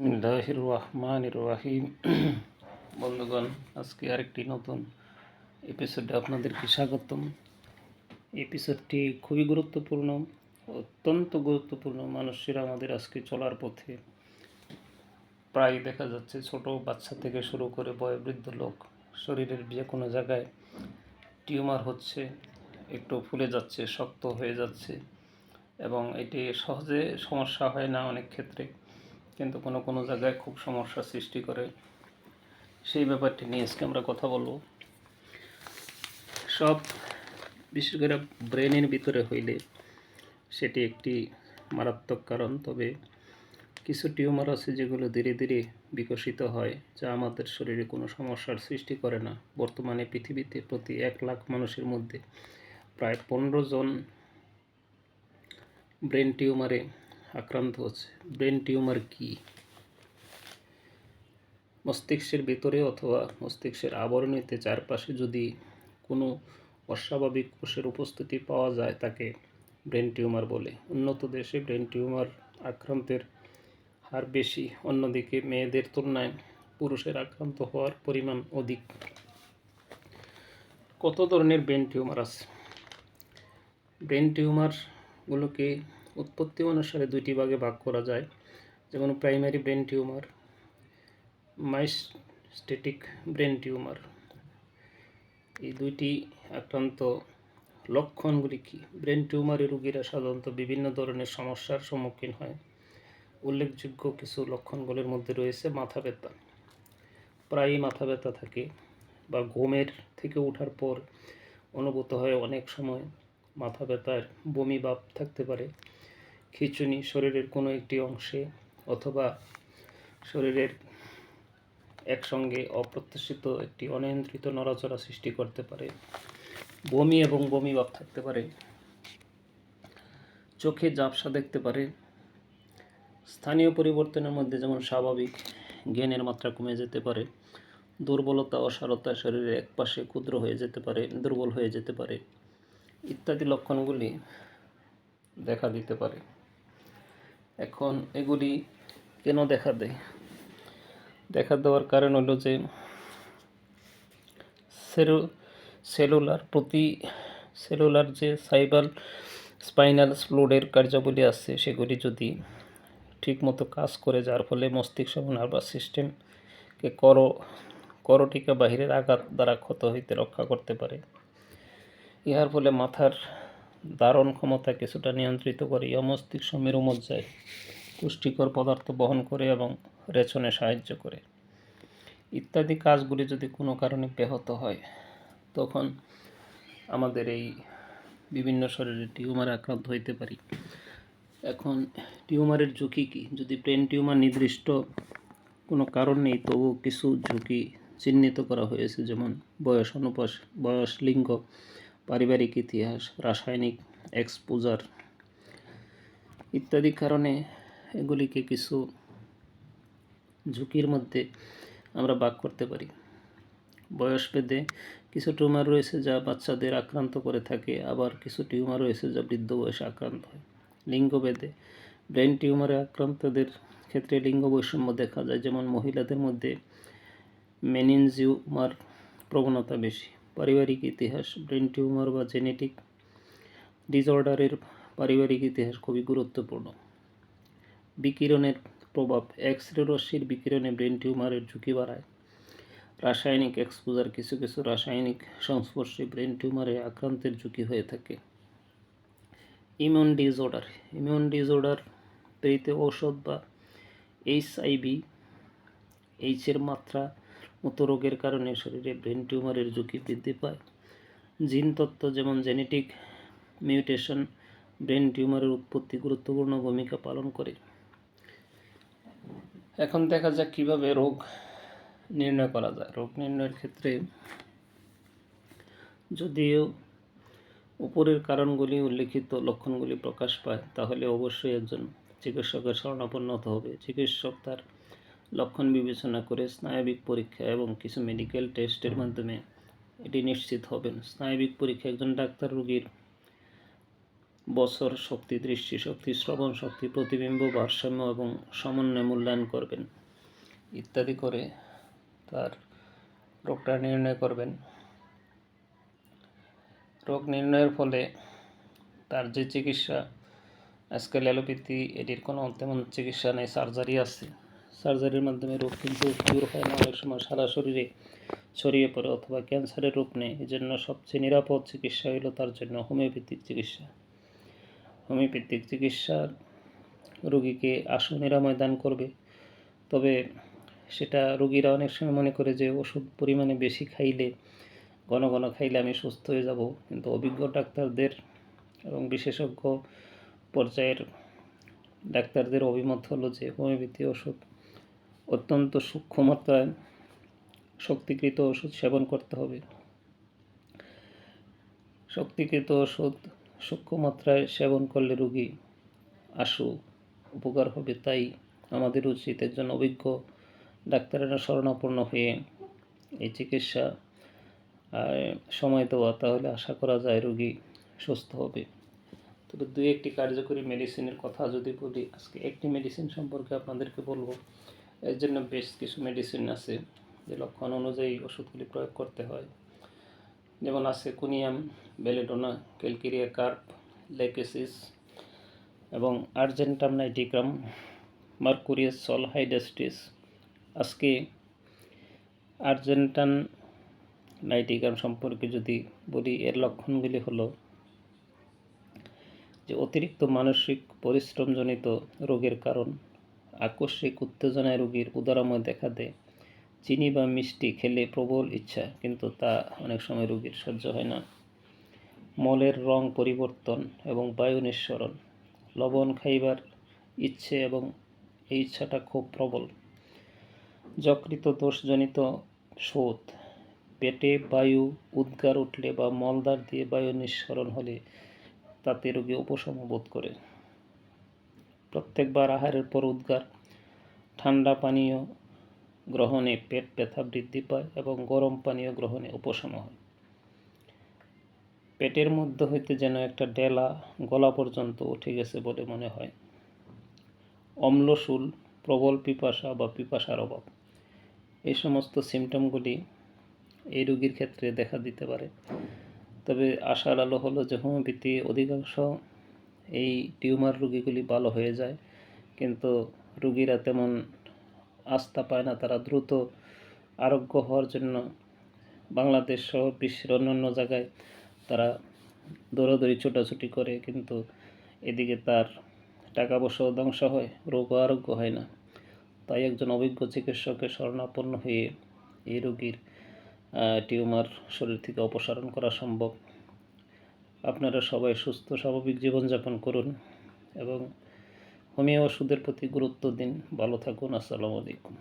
বিসমিল্লাহির রহমানির রহিম বন্ধুগণ, আজকে আরেকটি নতুন এপিসোডে আপনাদেরকে স্বাগতম। এপিসোডটি খুবই গুরুত্বপূর্ণ, অত্যন্ত গুরুত্বপূর্ণ। মানুষের আমাদের আজকে চলার পথে প্রায় দেখা যাচ্ছে ছোট বাচ্চা থেকে শুরু করে বয়োবৃদ্ধ লোক, শরীরের যে কোনো জায়গায় টিউমার হচ্ছে, একটু ফুলে যাচ্ছে, শক্ত হয়ে যাচ্ছে এবং এটি সহজে সমস্যা হয় না অনেক ক্ষেত্রে। কিন্তু কোনো কোনো জায়গায় খুব সমস্যা সৃষ্টি করে। সেই ব্যাপারটি নিয়ে আজকে আমরা কথা বলব। সব, বিশেষ করে ব্রেনের ভিতরে হইলে সেটি একটি মারাত্মক কারণ। তবে কিছু টিউমার আছে যেগুলো ধীরে ধীরে বিকশিত হয়, যা আমাদের শরীরে কোনো সমস্যার সৃষ্টি করে না। বর্তমানে পৃথিবীতে প্রতি এক লাখ মানুষের মধ্যে প্রায় পনেরো জন ব্রেন টিউমারে আক্রান্ত হচ্ছে। ব্রেন টিউমার কি? মস্তিষ্কের ভিতরে অথবা মস্তিষ্কের আবরণীতে চারপাশে যদি কোনো অস্বাভাবিক কোষের উপস্থিতি পাওয়া যায় তাকে ব্রেন টিউমার বলে। উন্নত দেশে ব্রেন টিউমার আক্রান্তের হার বেশি, অন্যদিকে মেয়েদের তুলনায় পুরুষের আক্রান্ত হওয়ার পরিমাণ অধিক। কত ধরনের ব্রেন টিউমার আছে? ব্রেন টিউমারগুলোকে উৎপত্তি অনুসারে দুইটি ভাগে ভাগ করা যায়। যেমন primary brain tumour metastatic brain tumour এই দুইটি আক্রান্ত লক্ষণগুলি কি? ব্রেন টিউমারের রোগীরা সাধারণত বিভিন্ন ধরনের সমস্যার সম্মুখীন হয়। উল্লেখযোগ্য কিছু লক্ষণগুলির মধ্যে রয়েছে মাথা ব্যথা। প্রায়ই মাথা ব্যথা থাকে বা ঘুমের থেকে ওঠার পর অনুভূত হয় অনেক সময়। মাথা ব্যথার বমি ভাব থাকতে পারে। খিঁচুনি শরীরের কোনো একটি অংশে অথবা শরীরের একসঙ্গে অপ্রত্যাশিত একটি অনিয়ন্ত্রিত নড়াচড়া সৃষ্টি করতে পারে। বমি এবং বমি ভাব থাকতে পারে। চোখে ঝাপসা দেখতে পারে। স্থানীয় পরিবর্তনের মধ্যে যেমন স্বাভাবিক জ্ঞানের মাত্রা কমে যেতে পারে, দুর্বলতা, অসারতা শরীরের একপাশে ক্ষুদ্র হয়ে যেতে পারে, দুর্বল হয়ে যেতে পারে ইত্যাদি লক্ষণগুলি দেখা দিতে পারে। এখন এগুলি কেন দেখা দেয়? দেখা দেওয়ার কারণ হলো যে সেলু সেলুলার প্রতি, সেলুলার যে সাইবাল স্পাইনাল ফ্লুডের কার্যাবলী আছে, সেগুলি যদি ঠিকমতো কাজ করে, যার ফলে মস্তিষ্ক এবং নার্ভাস সিস্টেমকে কর, করটিকা বাহিরের আঘাত দ্বারা ক্ষত হইতে রক্ষা করতে পারে। ইহার ফলে মাথার ধারণ ক্ষমতা কিছুটা নিয়ন্ত্রিত করে ইহা মস্তিষ্ক মেরুমজ্জায় পুষ্টিকর পদার্থ বহন করে এবং রেচনে সাহায্য করে। ইত্যাদি কাজগুলি যদি কোনো কারণে ব্যাহত হয়, তখন আমাদের এই বিভিন্ন শরীরে টিউমারে আক্রান্ত হইতে পারি। এখন, টিউমারের ঝুঁকি কী? যদি ব্রেন টিউমার নির্দিষ্ট কোনো কারণ নেই, তবু কিছু ঝুঁকি চিহ্নিত করা হয়েছে, যেমন বয়স, অনুপাস, বয়স, লিঙ্গ। পারিবারিক ইতিহাস, রাসায়নিক এক্সপোজার ইত্যাদি কারণে এগুলিকে কিছু ঝুঁকির মধ্যে আমরা ভাগ করতে পারি। বয়স ভেদে কিছু টিউমার রয়েছে যা বাচ্চাদের আক্রান্ত করে থাকে, আবার কিছু টিউমার রয়েছে যা বৃদ্ধ বয়সে আক্রান্ত হয়। লিঙ্গভেদে ব্রেন টিউমারে আক্রান্তদের ক্ষেত্রে লিঙ্গ বৈষম্য দেখা যায়, যেমন মহিলাদের মধ্যে মেনিনজিউমার প্রবণতা বেশি। পারিবারিক ইতিহাস, ব্রেন টিউমার বা জেনেটিক ডিসঅর্ডারের পারিবারিক ইতিহাস খুবই গুরুত্বপূর্ণ। বিকিরণের প্রভাব এক্স রে রশ্মির বিকিরণে ব্রেন টিউমারের ঝুঁকি বাড়ায়। রাসায়নিক এক্সপোজার কিছু কিছু রাসায়নিক সংস্পর্শে ব্রেন টিউমারে আক্রান্তের ঝুঁকি হয়ে থাকে। ইমিউন ডিসঅর্ডার ইমিউন ডিসঅর্ডার পেতে ঔষধ বা এইচআইভি এইচের মাত্রা মতো রোগের কারণে শরীরে ব্রেন টিউমারের ঝুঁকি বৃদ্ধি পায়। জিন তত্ত্ব যেমন জেনেটিক মিউটেশন ব্রেন টিউমারের উৎপত্তি গুরুত্বপূর্ণ ভূমিকা পালন করে। এখন দেখা যাক কীভাবে রোগ নির্ণয় করা যায়। রোগ নির্ণয়ের ক্ষেত্রে যদিও উপরের কারণগুলি উল্লিখিত লক্ষণগুলি প্রকাশ পায়, তাহলে অবশ্যই একজন চিকিৎসকের শরণাপন্ন হতে হবে। চিকিৎসক তার লক্ষণ বিবেচনা করে স্নায়বিক পরীক্ষা এবং কিছু মেডিকেল টেস্টের মাধ্যমে এটি নিশ্চিত হবেন। স্নায়বিক পরীক্ষা একজন ডাক্তার রোগীর বছর শক্তি দৃষ্টিশক্তি শ্রবণ শক্তি, প্রতিবিম্ব ভারসাম্য এবং সমন্বয় মূল্যায়ন করবেন ইত্যাদি করে তার রোগটা নির্ণয় করবেন। রোগ নির্ণয়ের ফলে তার যে চিকিৎসা আজকাল অ্যালোপ্যাথি এটির কোনো তেমন চিকিৎসা নেই, সার্জারি আছে। সার্জারির মাধ্যমে রোগ কিন্তু কিউর হয় না। অনেক সময় সারা শরীরে ছড়িয়ে পড়ে অথবা ক্যান্সারের রূপ নেয়। এই জন্য সবচেয়ে নিরাপদ চিকিৎসা হলো তার জন্য হোমিওপ্যাথিক চিকিৎসা। হোমিওপ্যাথিক চিকিৎসা রোগীকে আশু নিরাময় দান করবে। তবে সেটা রোগীরা অনেক সময় মনে করে যে, ওষুধ পরিমাণে বেশি খাইলে, ঘন ঘন খাইলে আমি সুস্থ হয়ে যাব। কিন্তু অভিজ্ঞ ডাক্তারদের এবং বিশেষজ্ঞ পর্যায়ের ডাক্তারদের অভিমত হলো যে, হোমিওপ্যাথি ওষুধ অত্যন্ত সূক্ষ্ম মাত্রায় শক্তিকৃত ওষুধ সেবন করতে হবে। শক্তিকৃত ওষুধ সূক্ষ্ম মাত্রায় সেবন করলে রোগী আশু উপকার হবে, তাই আমাদের উচিত একজন অভিজ্ঞ ডাক্তারেরা শরণাপন্ন হয়ে এই চিকিৎসা সময় দেওয়া, তাহলে আশা করা যায় রোগী সুস্থ হবে। তবে দুই একটি কার্যকরী মেডিসিনের কথা যদি বলি, আজকে একটি মেডিসিন সম্পর্কে আপনাদেরকে বলব। এর জন্য বেশ কিছু মেডিসিন আছে, যে লক্ষণ অনুযায়ী ওষুধগুলি প্রয়োগ করতে হয়। যেমন আছে Conium, Belladonna, Calcarea Carb Lachesis এবং Argentum Nitricum Mercurius Sol Hydrastis আজকে আর্জেন্টান নাইটিগ্রাম সম্পর্কে যদি বলি, এর লক্ষণগুলি হলো যে অতিরিক্ত মানসিক পরিশ্রমজনিত রোগের কারণ আকস্মিক উত্তেজনায় রোগীর উদারময় দেখা দেয়। চিনি বা মিষ্টি খেলে প্রবল ইচ্ছা, কিন্তু তা অনেক সময় রোগীর সহ্য হয় না। মলের রং পরিবর্তন এবং বায়ু নিঃসরণ, লবণ খাইবার ইচ্ছে এবং এই ইচ্ছাটা খুব প্রবল। যকৃত দোষজনিত শোধ পেটে বায়ু উদ্গার উঠলে বা মলদার দিয়ে বায়ু নিঃসরণ হলে তাতে রোগী উপশম বোধ করে। প্রত্যেকবার আহারের পর উদ্গার। ঠান্ডা পানীয় গ্রহণে পেট ব্যথা বৃদ্ধি পায় এবং গরম পানীয় গ্রহণে উপশম হয়। পেটের মধ্যে হইতে যেন একটা ডেলা গলা পর্যন্ত উঠে গেছে বলে মনে হয়। অম্লশূল, প্রবল পিপাসা বা পিপাসার অভাব। এই সমস্ত সিমটমগুলি এই রোগীর ক্ষেত্রে দেখা দিতে পারে। তবে আশার আলো হলো যে হোমিওপ্যাথি অধিকাংশ এই টিউমার রুগীগুলি ভালো হয়ে যায়। কিন্তু রুগীরা তেমন আস্থা পায় না। তারা দ্রুত আরোগ্য হওয়ার জন্য বাংলাদেশ সহ বিশ্বের অন্যান্য জায়গায় তারা দৌড়াদৌড়ি, ছোটাছুটি করে। কিন্তু এদিকে তার টাকা পয়সাও ধ্বংস হয় রোগ আরোগ্য হয় না। তাই একজন অভিজ্ঞ চিকিৎসকের শরণাপন্ন হয়ে এই রোগীর টিউমার শরীর থেকে অপসারণ করা সম্ভব। আপনারা সবাই সুস্থ, স্বাভাবিক জীবনযাপন করুন এবং হোমিও ওষুধের প্রতি গুরুত্ব দিন। ভালো থাকুন, আসসালামু আলাইকুম।